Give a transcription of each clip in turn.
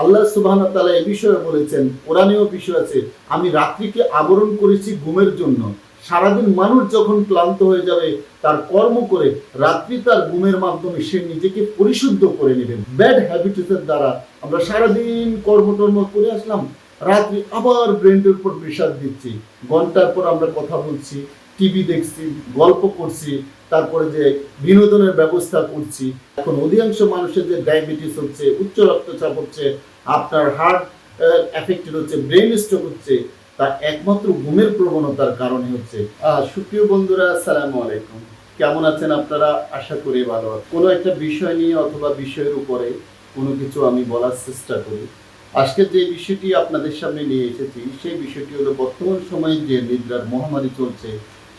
আল্লাহ সুবাহ তালা এ বিষয়ে বলেছেন, কোরআনেও বিষয় আছে, আমি রাত্রিকে আবরণ করেছি ঘুমের জন্য। সারাদিন মানুষ যখন ক্লান্ত হয়ে যাবে, তার কর্ম করে রাত্রি তার ঘুমের মাধ্যমে সে নিজেকে পরিশুদ্ধ করে নেবেন ব্যাড হ্যাবিটের দ্বারা আমরা সারাদিন কর্মটর্ম করে আসলাম, রাত্রি আবার ব্রেনের উপর প্রেশার দিচ্ছি। ঘণ্টার পর আমরা কথা বলছি, টিভি দেখছি, গল্প করছি তারপরে যে বিনোদনের ব্যবস্থা করছি, এখন অধিকাংশ মানুষের যে ডায়াবেটিস হচ্ছে, উচ্চ রক্তচাপ হচ্ছে, আপনার হার্ট এফেক্টেড হচ্ছে ব্রেন স্ট্রোক হচ্ছে, তা একমাত্র ঘুমের প্রবণতার কারণে হচ্ছে। সুপ্রিয় বন্ধুরা, আসসালামু আলাইকুম। কেমন আছেন আপনারা? আশা করি ভালো কোনো একটা বিষয় নিয়ে অথবা বিষয়ের উপরে কোনো কিছু আমি বলার চেষ্টা করি। আজকে যে বিষয়টি আপনাদের সামনে নিয়ে এসেছি, সেই বিষয়টি হলো বর্তমান সময়ে যে নিদ্রার মহামারী চলছে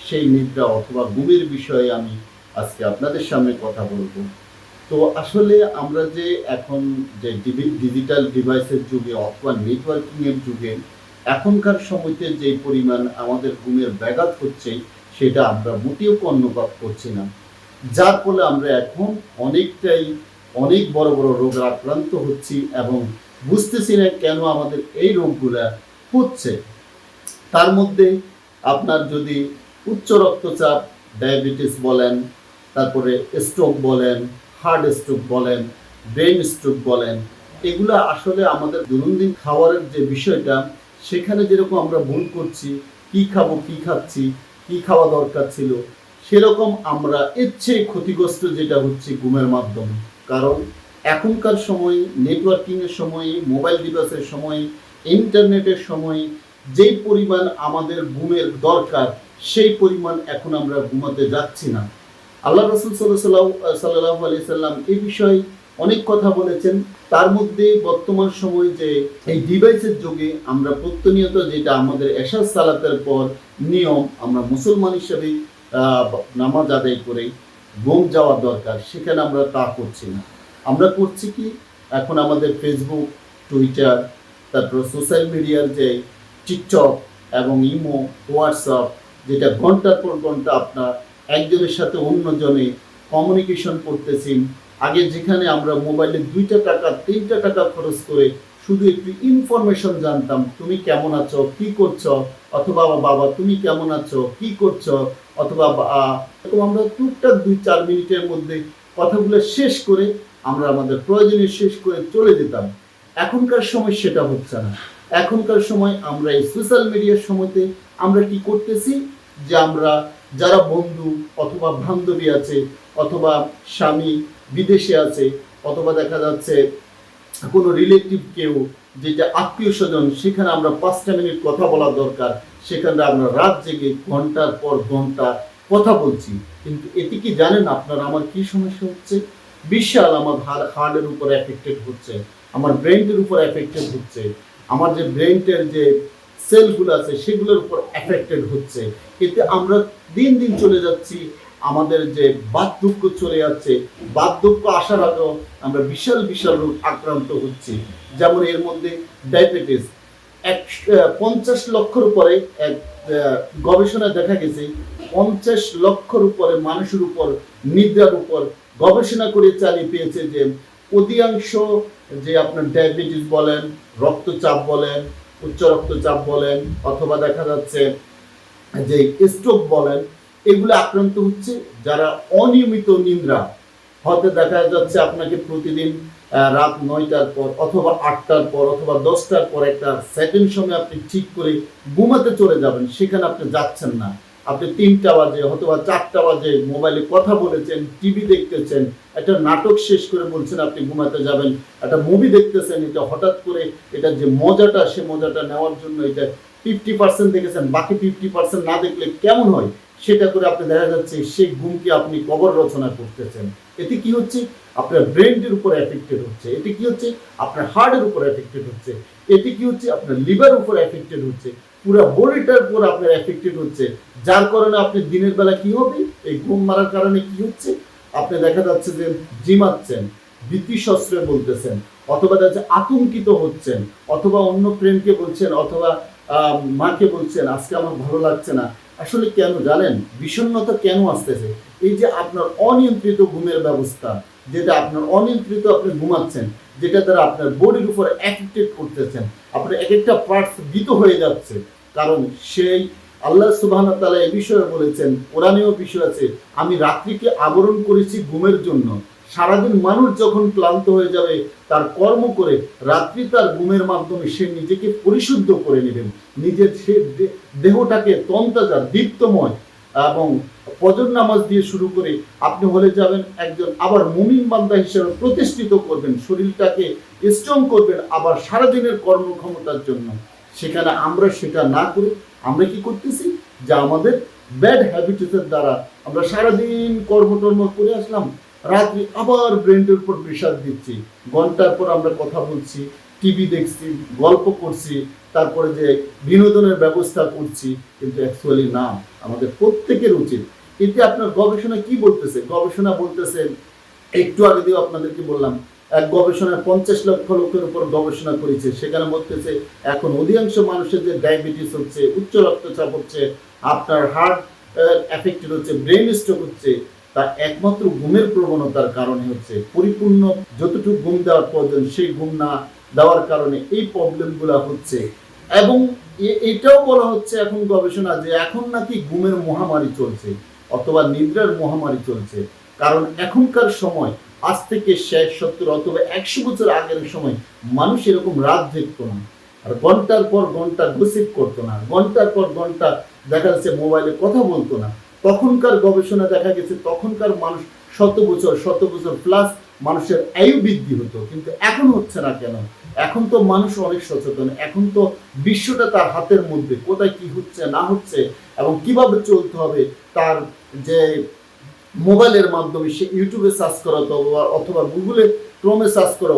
সেই নিদ্রা অথবা ঘুমের বিষয়ে আমি আজকে আপনাদের সামনে কথা বলব। তো আসলে আমরা যে এখন যে ডিজিটাল ডিভাইসের যুগে অথবা নেটওয়ার্কিংয়ের যুগে, এখনকার সময়তে যে পরিমাণ আমাদের ঘুমের ব্যাঘাত হচ্ছে, সেটা আমরা মোটেও কর্ণপাত করছি না। যার ফলে আমরা এখন অনেকটাই অনেক বড় বড় রোগে আক্রান্ত হচ্ছি এবং বুঝতেছি না কেন আমাদের এই রোগগুলা হচ্ছে। তার মধ্যে আপনার যদি উচ্চ রক্তচাপ, ডায়াবেটিস বলেন, তারপরে স্ট্রোক বলেন হার্ট স্ট্রোক বলেন ব্রেন স্ট্রোক বলেন, এগুলা আসলে আমাদের দৈনন্দিন খাবারের যে বিষয়টা, সেখানে যেরকম আমরা ভুল করছি, কি খাব, কি খাচ্ছি, কি খাওয়া দরকার ছিল, সেরকম আমরা চেয়ে ক্ষতিগ্রস্ত যেটা হচ্ছে ঘুমের মাধ্যমে। কারণ এখনকার সময় নেটওয়ার্কিং এর সময় মোবাইল ডিভাইসের সময় ইন্টারনেটের সময়, যেই পরিমাণ আমাদের ঘুমের দরকার সেই পরিমাণ এখন আমরা ঘুমাতে যাচ্ছি না। আল্লাহ রসুল সাল্লাহ সাল্লাহ আলি সাল্লাম এই বিষয়ে অনেক কথা বলেছেন। তার মধ্যে বর্তমান সময় যে এই ডিভাইসের যুগে আমরা প্রত্যনিয়ত যেটা আমাদের এশার সালাতের পর নিয়ম আমরা মুসলমান হিসেবে নামাজ আদায় করে ঘুম যাওয়া দরকার, সেখানে আমরা তা করছি না। আমরা করছি কি? এখন আমাদের ফেসবুক টুইটার তারপর সোশ্যাল মিডিয়ার যে টিকটক এবং ইমো হোয়াটসঅ্যাপ যেটা ঘণ্টার পর ঘণ্টা আপনার একজনের সাথে অন্যজনে কমিউনিকেশন করতেছেন। আগে যেখানে আমরা মোবাইলে দুইটা টাকা, তিনটা টাকা খরচ করে শুধু একটু ইনফরমেশন জানতাম, তুমি কেমন আছো? কি করছ? অথবা বাবা, তুমি কেমন আছো? কি করছ? অথবা এরকম আমরা টুকটাক দুই চার মিনিটের মধ্যে কথাগুলো শেষ করে আমরা আমাদের প্রয়োজনীয় শেষ করে চলে যেতাম। এখনকার সময় সেটা হচ্ছে না। এখনকার সময় আমরা এই সোশ্যাল মিডিয়ার সময়তে আমরা কি করতেছি? যে আমরা যারা বন্ধু অথবা বান্ধবী আছে অথবা স্বামী বিদেশে আছে অথবা দেখা যাচ্ছে কোনো রিলেটিভ কেউ যেটা আত্মীয় স্বজন, সেখানে আমরা পাঁচটা মিনিট কথা বলা দরকার। সেখানে আমরা রাত জেগে ঘণ্টার পর ঘণ্টা কথা বলছি। কিন্তু এতে কি জানেন আপনার আমার কি সমস্যা হচ্ছে? বিশাল আমার হার্টের উপর এফেক্টেড হচ্ছে। আমার ব্রেনটের উপর এফেক্টেড হচ্ছে। আমার যে ব্রেনটের যে সেলগুলো আছে, সেগুলোর উপর এফেক্টেড হচ্ছে। এতে আমরা দিন দিন চলে যাচ্ছি, আমাদের যে বার্ধক্য চলে যাচ্ছে। বার্ধক্য আসার আগেও আমরা বিশাল বিশাল রোগ আক্রান্ত হচ্ছি। যেমন এর মধ্যে ডায়াবেটিস এক পঞ্চাশ লক্ষর উপরে এক গবেষণায় দেখা গেছে, পঞ্চাশ লক্ষর উপরে মানুষের উপর, নিদ্রার উপর গবেষণা করে চালিয়ে পেয়েছে যে অধিকাংশ যে আপনার ডায়াবেটিস বলেন, রক্তচাপ বলেন, উচ্চ রক্তচাপ বলেন, অথবা দেখা যাচ্ছে যে স্ট্রোক বলেন, এগুলো আক্রান্ত হচ্ছে যারা অনিয়মিত নিদ্রা। হয়তো দেখা যাচ্ছে আপনাকে প্রতিদিন রাত নয়টার পর অথবা আটটার পর অথবা দশটার পর একটা সেকেন্ড সময় আপনি ঠিক করে ঘুমাতে চলে যাবেন, সেখানে আপনি যাচ্ছেন না। আপনি তিনটা বাজে অথবা চারটা বাজে মোবাইলে কথা বলেছেন, টিভি দেখতেছেন, একটা নাটক শেষ করে বলছেন আপনি ঘুমাতে যাবেন, একটা মুভি দেখতেছেন, এটা হঠাৎ করে এটা যে মজাটা, সে মজাটা নেওয়ার জন্য এটা ফিফটি পার্সেন্ট দেখেছেন, বাকি ফিফটি পার্সেন্ট না দেখলে কেমন হয়? সেটা করে আপনি দেখা যাচ্ছে সেই ঘুমকে আপনি কবর রচনা করতেছেন। এতে কি হচ্ছে? আপনার ব্রেনের উপর এফেক্টেড হচ্ছে। এতে কি হচ্ছে? আপনার হার্টের উপর এফেক্টেড হচ্ছে। এতে কি হচ্ছে? আপনার লিভার উপর এফেক্টেড হচ্ছে। পুরো বডিটার উপর আপনার এফেক্টেড হচ্ছে। যার কারণে আপনি দিনের বেলা কি হবে? এই ঘুম মারার কারণে কি হচ্ছে? আপনি দেখা যাচ্ছে যে জিমাচ্ছেন ভীতি শস্ত্রে বলতেছেন, অথবা দেখা যাচ্ছে আতঙ্কিত হচ্ছেন, অথবা অন্য প্রেমকে বলছেন, অথবা মাকে বলছেন, আজকে আমার ভালো লাগছে না। আসলে কেন জানেন? বিষণ্ণতা কেন আসতেছে? এই যে আপনার অনিয়ন্ত্রিত ঘুমের ব্যবস্থা, যেটা আপনার অনিয়ন্ত্রিত আপনি ঘুমাচ্ছেন যেটা তারা আপনার বডির উপর অ্যাফেক্টেড করতেছেন। আপনার এক একটা পার্টস ভীত হয়ে যাচ্ছে। কারণ সেই আল্লাহ সুবাহ তালা এ বিষয়ে বলেছেন, কোরআনেও বিষয় আছে, আমি রাত্রিকে আবরণ করেছি ঘুমের জন্য। সারাদিন মানুষ যখন ক্লান্ত হয়ে যাবে, তার কর্ম করে রাত্রি তার ঘুমের মাধ্যমে সে নিজেকে পরিশুদ্ধ করে নেবেন। নিজের সে দেহটাকে তন্তাজা দীপ্তময় এবং ফজর নামাজ দিয়ে শুরু করে আপনি হলে যাবেন একজন আবার মুমিন বান্দা হিসেবে প্রতিষ্ঠিত করবেন, শরীরটাকে স্ট্রং করবেন আবার সারাদিনের কর্মক্ষমতার জন্য। সেখানে আমরা সেটা না করে আমরা কি করতেছি? যে আমাদের ব্যাড হ্যাবিটের দ্বারা আমরা সারাদিন কর্মটর্ম করে আসলাম, রাত্রি আবার ব্রেনের উপর প্রেশার দিচ্ছি। ঘণ্টার পর আমরা কথা বলছি টিভি দেখছি, গল্প করছি, তারপরে যে বিনোদনের ব্যবস্থা করছি, কিন্তু অ্যাকচুয়ালি না, আমাদের প্রত্যেকের উচিত এতে আপনার গবেষণা কি বলতেছে? গবেষণা বলতেছে একটু আগে দিয়ে আপনাদেরকে বললাম, এক গবেষণায় পঞ্চাশ লক্ষ লোকের উপর গবেষণা করেছে। সেখানে বলতেছে, এখন অধিকাংশ মানুষের যে ডায়াবেটিস হচ্ছে, উচ্চ রক্তচাপ হচ্ছে, আপনার হার্ট এফেক্টেড হচ্ছে ব্রেন স্ট্রোক হচ্ছে, তা একমাত্র ঘুমের প্রবণতার কারণে হচ্ছে। পরিপূর্ণ যতটুকু ঘুম দেওয়ার প্রয়োজন, সেই ঘুম না দেওয়ার কারণে এই প্রবলেমগুলো হচ্ছে। এবং এটাও বলা হচ্ছে এখন গবেষণা যে এখন নাকি ঘুমের মহামারী চলছে। অথবা নিদ্রার মহামারী চলছে। কারণ এখনকার সময়, আজ থেকে ষাট সত্তর অথবা একশো বছর আগের সময় মানুষ এরকম রাত দেখতো না। আর ঘণ্টার পর ঘণ্টা গসিপ করতো না। ঘণ্টার পর ঘণ্টা দেখা যাচ্ছে মোবাইলে কথা বলতো না। তখনকার গবেষণা দেখা গেছে, তখনকার মানুষ শত বছর শত বছর প্লাস মানুষের আয়ু বৃদ্ধি হতো। কিন্তু এখন হচ্ছে না কেন? এখন তো মানুষ অনেক সচেতন, এখন তো বিশ্বটা তার হাতের মধ্যে, কোথায় কি হচ্ছে, না হচ্ছে, এবং কীভাবে চলতে হবে, তার যে মোবাইলের মাধ্যমে সে ইউটিউবে সার্চ করো অথবা অথবা গুগলে ক্রমে সার্চ করো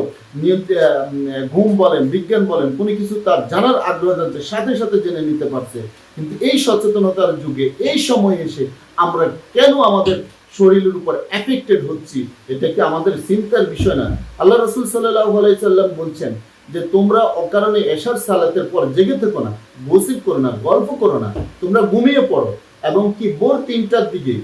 ঘুম বলেন, বিজ্ঞান বলেন, কোনো কিছু তার জানার আগ্রহ জানছে সাথে সাথে জেনে নিতে পারছে। কিন্তু এই সচেতনতার যুগে, এই সময় এসে আমরা কেন আমাদের শরীরের উপর এফেক্টেড হচ্ছি, এটা কি আমাদের চিন্তার বিষয় না? আল্লাহ রসুল সাল্লাহ সাল্লাম বলছেন যে, তোমরা অকারণে এশার সালাতের পর জেগে থেকো না গসিপ করো না, গল্প করো না, তোমরা ঘুমিয়ে পড়ো এবং কি ভোর তিনটার দিকে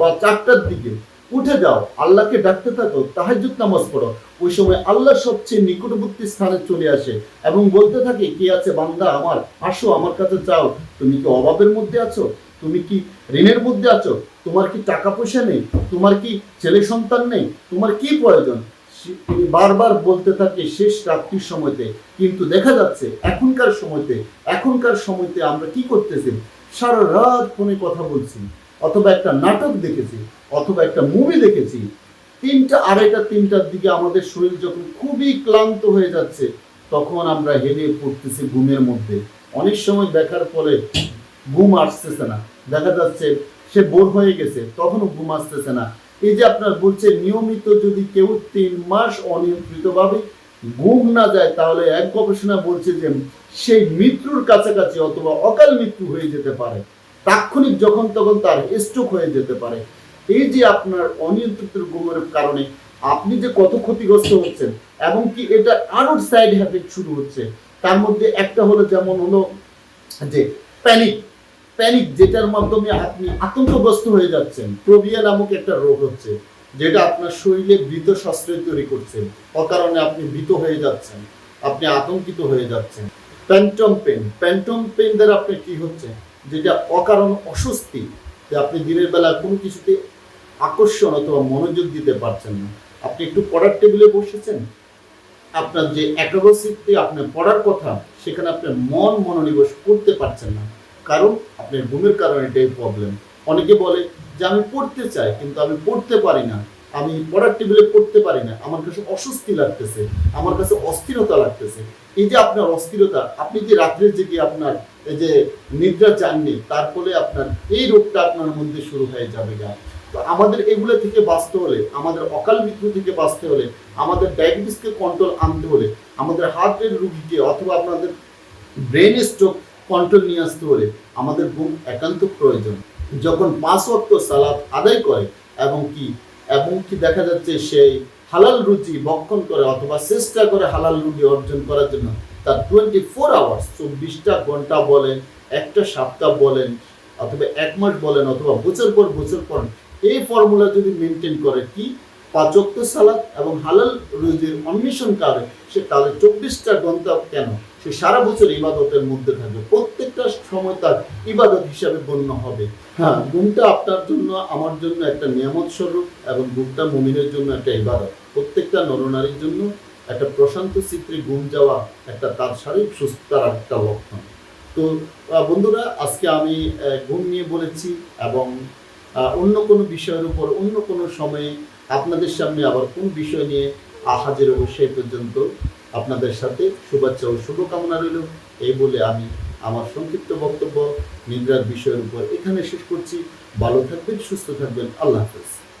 বা চারটার দিকে উঠে যাও, আল্লাহকে ডাকতে থাকো, তাহাজ্জুদ নামাজ পড়ো। ওই সময় আল্লাহ সবচেয়ে নিকটবর্তী স্থানে চলে আসে এবং বলতে থাকে, কি আছে বান্দা আমার? আসো আমার কাছে চাও তুমি কি অভাবের মধ্যে আছো? তুমি কি ঋণের মধ্যে আছো? তোমার কি টাকা পয়সা নেই? তোমার কি ছেলে সন্তান নেই? তোমার কি প্রয়োজন? তিনি বারবার বলতে থাকে শেষ রাত্রির সময়তে, কিন্তু দেখা যাচ্ছে এখনকার সময়তে এখনকার সময়তে আমরা কি করতেছি? সারা রাত ফোনে কথা বলছি, অথবা একটা নাটক দেখেছি, অথবা একটা মুভি দেখেছি। তিনটা, আড়াইটা, তিনটার দিকে আমাদের শরীর যখন খুবই ক্লান্ত হয়ে যাচ্ছে, তখন আমরা হেলে পড়তেছি ঘুমের মধ্যে। অনেক সময় দেখার ফলে ঘুম আসতেছে না। দেখা যাচ্ছে সে বোর হয়ে গেছে, তখনও ঘুম আসতেছে না। এই যে আপনার বলছে, নিয়মিত যদি কেউ তিন মাস অনিয়ন্ত্রিতভাবে ঘুম না যায়, তাহলে এক গবেষণা বলছে যে সেই মৃত্যুর কাছাকাছি অথবা অকাল মৃত্যু হয়ে যেতে পারে। তাৎক্ষণিক যখন তখন তার স্ট্রোক হয়ে যেতে পারে। এই যে আপনার অনিয়ন্ত্রিত ঘুমের কারণে আপনি যে কত ক্ষতিগ্রস্ত হচ্ছেন, এবং কি এটা আরও সাইড এফেক্ট শুরু হচ্ছে, তার মধ্যে একটা হলো যেমন হলো যে প্যানিক প্যানিক যেটার মাধ্যমে আপনি আতঙ্কগ্রস্ত হয়ে যাচ্ছেন প্রবিয়া নামক একটা রোগ হচ্ছে, যেটা আপনার শরীরে বৃদ্ধ সশ্রয় তৈরি করছে, অকারণে আপনি ভীত হয়ে যাচ্ছেন, আপনি আতঙ্কিত হয়ে যাচ্ছেন। প্যান্টম পেন প্যান্টম পেন দ্বারা আপনার কি হচ্ছে যেটা অকারণ অস্বস্তি, যে আপনি দিনের বেলা কোনো কিছুতে আকর্ষণ অথবা মনোযোগ দিতে পারছেন না। আপনি একটু পড়ার টেবিলে বসেছেন? আপনার যে একাগ্রচিত্তে আপনার পড়ার কথা, সেখানে আপনার মন মনোনিবেশ করতে পারছেন না। কারণ আপনার ঘুমের কারণে এটাই প্রবলেম অনেকে বলে যে, আমি পড়তে চাই, কিন্তু আমি পড়তে পারি না। আমি পড়ার টেবিলে পড়তে পারি না। আমার কাছে অস্বস্তি লাগতেছে। আমার কাছে অস্থিরতা লাগতেছে। এই যে আপনার অস্থিরতা, আপনি যে রাত্রে জেগে আপনার এই যে নিদ্রা যাননি তার ফলে আপনার এই রোগটা আপনার মধ্যে শুরু হয়ে যাবে গা। তো আমাদের এগুলো থেকে বাঁচতে হলে, আমাদের অকাল মৃত্যু থেকে বাঁচতে হলে, আমাদের ডায়াবেটিসকে কন্ট্রোল আনতে হলে, আমাদের হার্টের রুগীকে অথবা আপনাদের ব্রেন স্ট্রোক কন্ট্রোল নিয়ে আসতে হলে আমাদের ঘুম একান্ত প্রয়োজন। যখন পাঁচ ওয়াক্ত সালাদ আদায় করে এবং কি এবং কি দেখা যাচ্ছে সেই হালাল রুচি বক্ষণ করে অথবা চেষ্টা করে হালাল রুচি অর্জন করার জন্য তার টোয়েন্টি ফোর আওয়ার্স চব্বিশটা ঘণ্টা বলেন, একটা সপ্তাহ বলেন, অথবা এক মাস বলেন, অথবা বছর পর বছর পর এই ফর্মুলা যদি মেনটেন করে কি পাচক্ত সালাদ এবং হালাল রুজির অন্বেষণকারী সে তাহলে চব্বিশটা ঘণ্টা কেন সে সারা বছর ইবাদতের মধ্যে থাকবে। প্রত্যেকটা সময় তার ইবাদত হিসাবে গণ্য হবে। হ্যাঁ ঘুমটা আপনার জন্য, আমার জন্য একটা নিয়ামত স্বরূপ এবং ঘুমটা মুমিনের জন্য একটা ইবাদত। প্রত্যেকটা নরনারীর জন্য একটা প্রশান্ত চিত্রে ঘুম যাওয়া একটা তার শারীরিক সুস্থতার একটা লক্ষণ। তো বন্ধুরা, আজকে আমি ঘুম নিয়ে বলেছি এবং অন্য কোনো বিষয়ের উপর অন্য কোনো সময়ে আপনাদের সামনে আবার কোন বিষয় নিয়ে হাজির হব সেই পর্যন্ত আপনাদের সাথে শুভেচ্ছা ও শুভকামনা রইল। এই বলে আমি আমার সংক্ষিপ্ত বক্তব্য নিদ্রার বিষয়ের উপর এখানে শেষ করছি। ভালো থাকবেন, সুস্থ থাকবেন। আল্লাহ হাফেজ।